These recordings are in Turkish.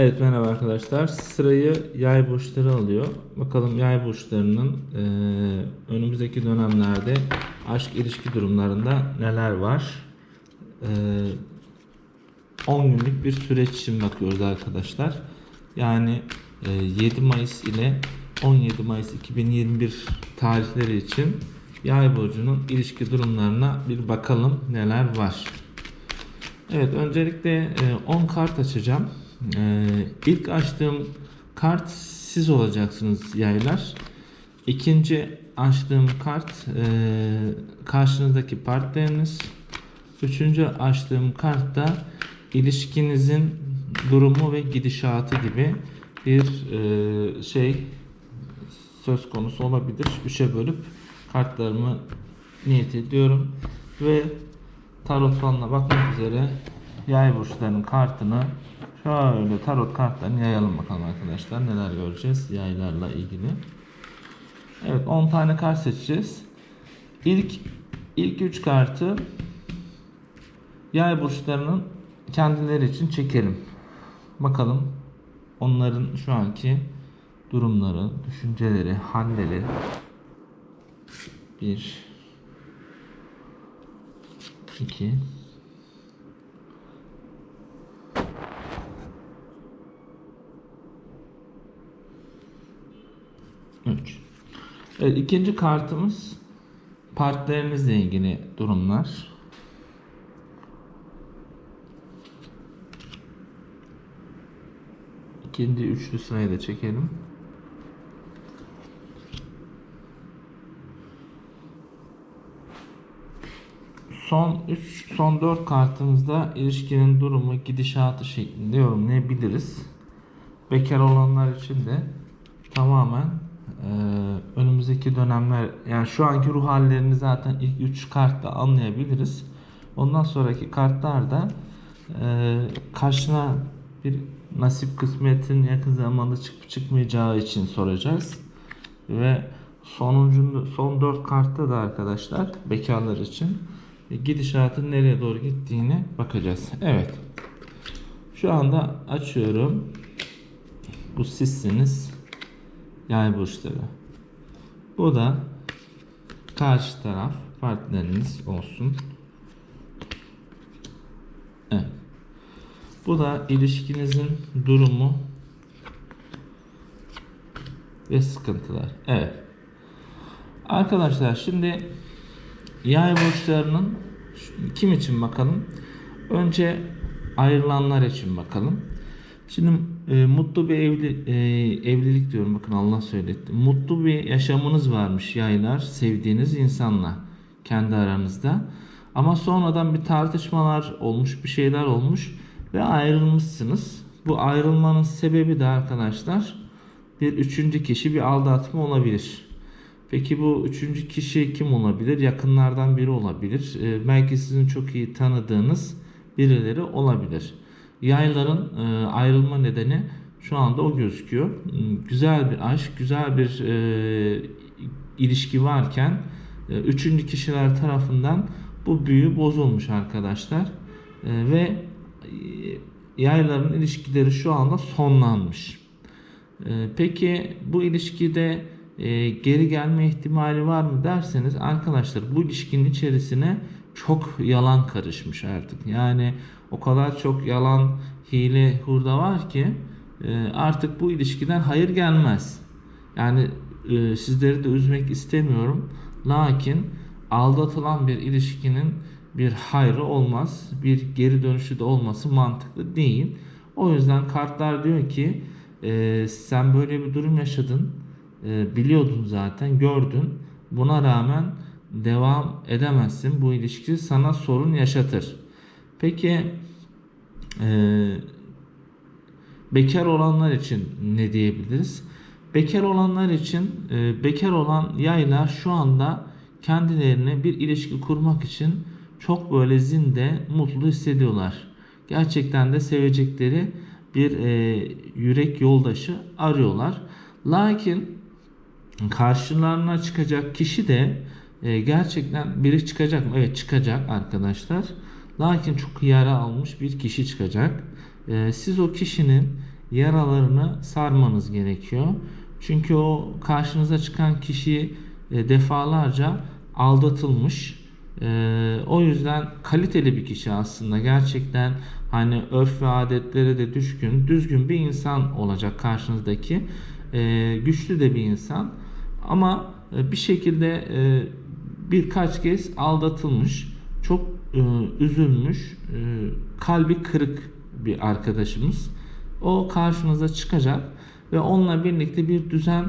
Evet merhaba arkadaşlar. Sırayı yay burçları alıyor. Bakalım yay burçlarının e, önümüzdeki dönemlerde aşk ilişki durumlarında neler var? E, 10 günlük bir süreç için bakıyoruz arkadaşlar. Yani e, 7 Mayıs ile 17 Mayıs 2021 tarihleri için yay burcunun ilişki durumlarına bir bakalım neler var. Evet öncelikle e, 10 kart açacağım. E, ilk açtığım kart siz olacaksınız yaylar. İkinci açtığım kart e, karşınızdaki partneriniz. Üçüncü açtığım kart da ilişkinizin durumu ve gidişatı gibi bir e, şey söz konusu olabilir. Üçe bölüp kartlarımı niyet ediyorum ve tarot falına bakmak üzere yay burçlarının kartını şöyle tarot kartlarını yayalım bakalım arkadaşlar. Neler göreceğiz yaylarla ilgili. Evet 10 tane kart seçeceğiz. İlk ilk 3 kartı yay burçlarının kendileri için çekelim. Bakalım onların şu anki durumları, düşünceleri, halleri. Bir, 2 3 Evet ikinci kartımız partnerinizle ilgili durumlar. İkinci üçlü sırayı da çekelim. Son 3, son 4 kartımızda ilişkinin durumu, gidişatı şeklinde yorumlayabiliriz. Bekar olanlar için de tamamen önümüzdeki dönemler, yani şu anki ruh hallerini zaten ilk 3 kartta anlayabiliriz. Ondan sonraki kartlarda e, karşına bir nasip kısmetin yakın zamanda çıkıp çıkmayacağı için soracağız. Ve sonuncu son 4 kartta da arkadaşlar bekarlar için gidişatın nereye doğru gittiğine bakacağız. Evet. Şu anda açıyorum. Bu sizsiniz. Yay burçları. Bu da karşı taraf partneriniz olsun. Evet. Bu da ilişkinizin durumu ve sıkıntılar. Evet. Arkadaşlar şimdi Yay burçlarının kim için bakalım? Önce ayrılanlar için bakalım. Şimdi e, mutlu bir evli, e, evlilik diyorum bakın Allah söyletti. Mutlu bir yaşamınız varmış yaylar sevdiğiniz insanla kendi aranızda. Ama sonradan bir tartışmalar olmuş, bir şeyler olmuş ve ayrılmışsınız. Bu ayrılmanın sebebi de arkadaşlar bir üçüncü kişi bir aldatma olabilir. Peki bu üçüncü kişi kim olabilir? Yakınlardan biri olabilir. E, belki sizin çok iyi tanıdığınız birileri olabilir. Yayların e, ayrılma nedeni şu anda o gözüküyor. Güzel bir aşk, güzel bir e, ilişki varken e, üçüncü kişiler tarafından bu büyü bozulmuş arkadaşlar. E, ve e, yayların ilişkileri şu anda sonlanmış. E, peki bu ilişkide e, geri gelme ihtimali var mı derseniz arkadaşlar bu ilişkinin içerisine çok yalan karışmış artık. Yani o kadar çok yalan, hile, hurda var ki e, artık bu ilişkiden hayır gelmez. Yani e, sizleri de üzmek istemiyorum. Lakin aldatılan bir ilişkinin bir hayrı olmaz. Bir geri dönüşü de olması mantıklı değil. O yüzden kartlar diyor ki e, sen böyle bir durum yaşadın biliyordun zaten, gördün. Buna rağmen devam edemezsin. Bu ilişki sana sorun yaşatır. Peki e, bekar olanlar için ne diyebiliriz? Bekar olanlar için e, bekar olan yaylar şu anda kendilerine bir ilişki kurmak için çok böyle zinde mutlu hissediyorlar. Gerçekten de sevecekleri bir e, yürek yoldaşı arıyorlar. Lakin karşılarına çıkacak kişi de e, gerçekten biri çıkacak mı? Evet çıkacak arkadaşlar. Lakin çok yara almış bir kişi çıkacak. E, siz o kişinin yaralarını sarmanız gerekiyor. Çünkü o karşınıza çıkan kişi e, defalarca aldatılmış. E, o yüzden kaliteli bir kişi aslında gerçekten hani örf ve adetlere de düşkün, düzgün bir insan olacak karşınızdaki. E, güçlü de bir insan. Ama e, bir şekilde e, birkaç kez aldatılmış, çok e, üzülmüş, e, kalbi kırık bir arkadaşımız. O karşınıza çıkacak ve onunla birlikte bir düzen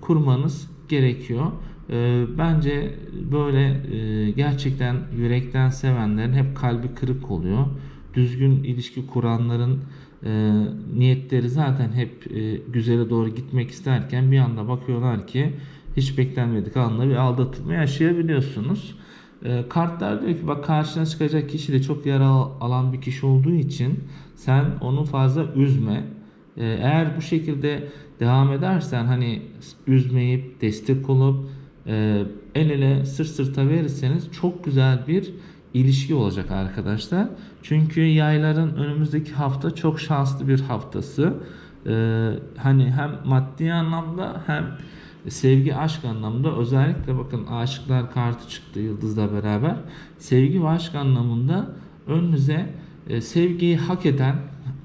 kurmanız gerekiyor. E, bence böyle e, gerçekten yürekten sevenlerin hep kalbi kırık oluyor. Düzgün ilişki kuranların e, niyetleri zaten hep e, güzele doğru gitmek isterken bir anda bakıyorlar ki hiç beklenmedik anda bir aldatılma yaşayabiliyorsunuz. E, kartlar diyor ki bak karşına çıkacak kişi de çok yara alan bir kişi olduğu için sen onu fazla üzme. E, eğer bu şekilde devam edersen hani üzmeyip destek olup e, el ele sırt sırta verirseniz çok güzel bir ilişki olacak arkadaşlar. Çünkü yayların önümüzdeki hafta çok şanslı bir haftası. Ee, hani hem maddi anlamda hem sevgi aşk anlamda özellikle bakın aşıklar kartı çıktı yıldızla beraber. Sevgi ve aşk anlamında önünüze e, sevgiyi hak eden,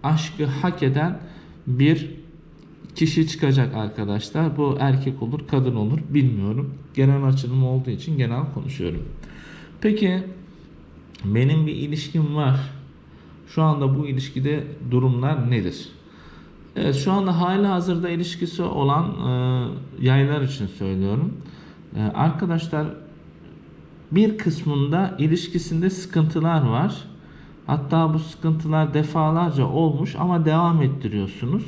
aşkı hak eden bir kişi çıkacak arkadaşlar. Bu erkek olur, kadın olur bilmiyorum. Genel açılım olduğu için genel konuşuyorum. Peki benim bir ilişkim var. Şu anda bu ilişkide durumlar nedir? Evet şu anda hala hazırda ilişkisi olan e, yaylar için söylüyorum. E, arkadaşlar bir kısmında ilişkisinde sıkıntılar var. Hatta bu sıkıntılar defalarca olmuş ama devam ettiriyorsunuz.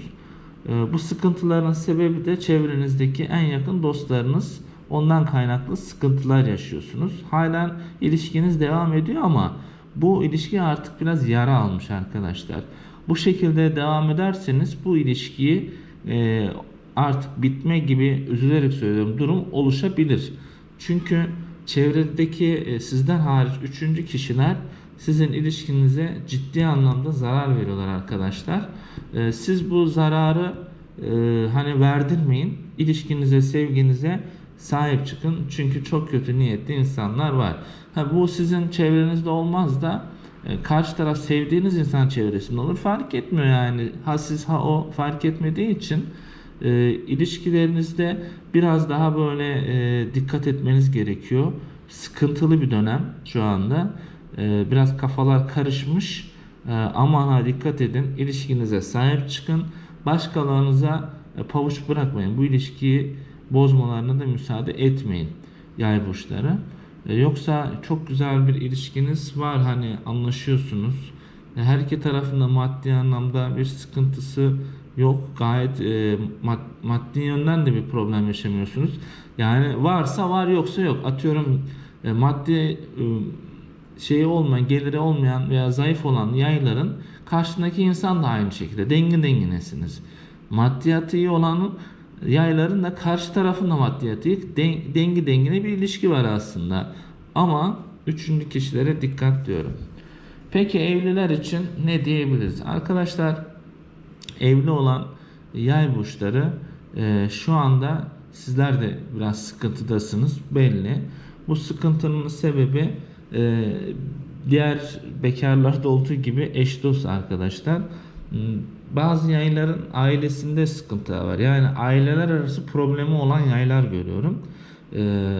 E, bu sıkıntıların sebebi de çevrenizdeki en yakın dostlarınız. Ondan kaynaklı sıkıntılar yaşıyorsunuz. Halen ilişkiniz devam ediyor ama bu ilişki artık biraz yara almış arkadaşlar. Bu şekilde devam ederseniz bu ilişkiyi e, artık bitme gibi üzülerek söylüyorum durum oluşabilir. Çünkü çevredeki e, sizden hariç üçüncü kişiler sizin ilişkinize ciddi anlamda zarar veriyorlar arkadaşlar. E, siz bu zararı e, hani verdirmeyin. İlişkinize, sevginize sahip çıkın. Çünkü çok kötü niyetli insanlar var. Ha, bu sizin çevrenizde olmaz da karşı taraf sevdiğiniz insan çevresinde olur. Fark etmiyor yani. Ha siz ha o fark etmediği için e, ilişkilerinizde biraz daha böyle e, dikkat etmeniz gerekiyor. Sıkıntılı bir dönem şu anda. E, biraz kafalar karışmış. E, aman ha dikkat edin. İlişkinize sahip çıkın. Başkalarınıza e, pavuç bırakmayın. Bu ilişkiyi bozmalarına da müsaade etmeyin yay burçları. E, yoksa çok güzel bir ilişkiniz var hani anlaşıyorsunuz. E, her iki tarafında maddi anlamda bir sıkıntısı yok. Gayet e, mad, maddi yönden de bir problem yaşamıyorsunuz. Yani varsa var yoksa yok. Atıyorum e, maddi e, şeyi olmayan, geliri olmayan veya zayıf olan yayların karşısındaki insan da aynı şekilde dengin denginesiniz. Maddiyatı iyi olanın yayların da karşı tarafında maddiyatı iyi, dengi dengine bir ilişki var aslında. Ama üçüncü kişilere dikkat diyorum. Peki evliler için ne diyebiliriz? Arkadaşlar evli olan yay burçları e, şu anda sizler de biraz sıkıntıdasınız belli. Bu sıkıntının sebebi e, diğer bekarlarda olduğu gibi eş dost arkadaşlar. Bazı yayların ailesinde sıkıntı var. Yani aileler arası problemi olan yaylar görüyorum. Ee,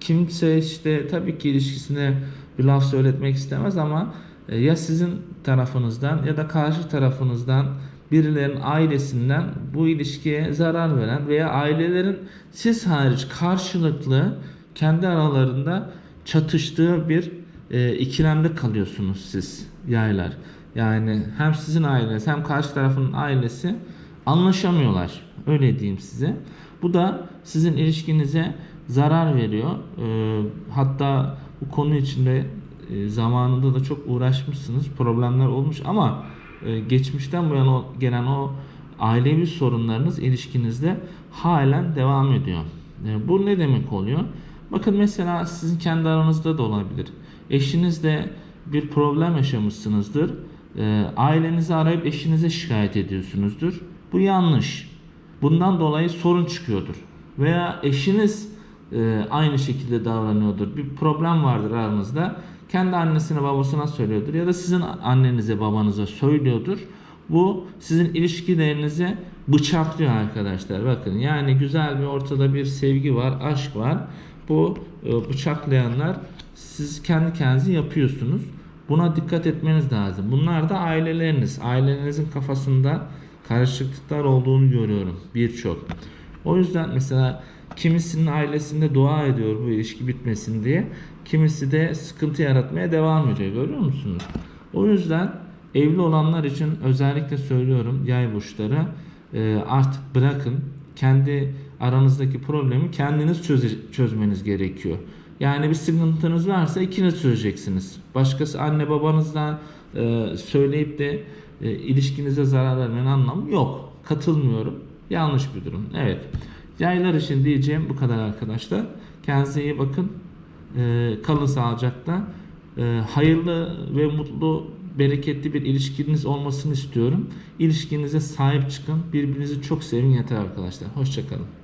kimse işte tabii ki ilişkisine bir laf söyletmek istemez ama e, ya sizin tarafınızdan ya da karşı tarafınızdan birilerin ailesinden bu ilişkiye zarar veren veya ailelerin siz hariç karşılıklı kendi aralarında çatıştığı bir e, ikilemde kalıyorsunuz siz yaylar. Yani hem sizin aileniz hem karşı tarafın ailesi anlaşamıyorlar. Öyle diyeyim size. Bu da sizin ilişkinize zarar veriyor. E, hatta bu konu içinde e, zamanında da çok uğraşmışsınız. Problemler olmuş ama e, geçmişten bu yana gelen o ailevi sorunlarınız ilişkinizde halen devam ediyor. E, bu ne demek oluyor? Bakın mesela sizin kendi aranızda da olabilir. Eşinizle bir problem yaşamışsınızdır. E, ailenizi arayıp eşinize şikayet ediyorsunuzdur. Bu yanlış. Bundan dolayı sorun çıkıyordur. Veya eşiniz e, aynı şekilde davranıyordur. Bir problem vardır aranızda. Kendi annesine babasına söylüyordur ya da sizin annenize babanıza söylüyordur. Bu sizin ilişkilerinizi bıçaklıyor arkadaşlar. Bakın yani güzel bir ortada bir sevgi var, aşk var. Bu e, bıçaklayanlar siz kendi kendinize yapıyorsunuz. Buna dikkat etmeniz lazım. Bunlar da aileleriniz. Ailelerinizin kafasında karışıklıklar olduğunu görüyorum birçok. O yüzden mesela kimisinin ailesinde dua ediyor bu ilişki bitmesin diye. Kimisi de sıkıntı yaratmaya devam ediyor. Görüyor musunuz? O yüzden evli olanlar için özellikle söylüyorum yay burçları e, artık bırakın kendi aranızdaki problemi kendiniz çöze- çözmeniz gerekiyor. Yani bir sıkıntınız varsa ikiniz çözeceksiniz. Başkası anne babanızdan e, söyleyip de e, ilişkinize zarar vermenin anlamı yok. Katılmıyorum. Yanlış bir durum. Evet. Yaylar için diyeceğim bu kadar arkadaşlar. Kendinize iyi bakın. E, kalın sağlıcakla. E, hayırlı ve mutlu, bereketli bir ilişkiniz olmasını istiyorum. İlişkinize sahip çıkın. Birbirinizi çok sevin yeter arkadaşlar. Hoşçakalın.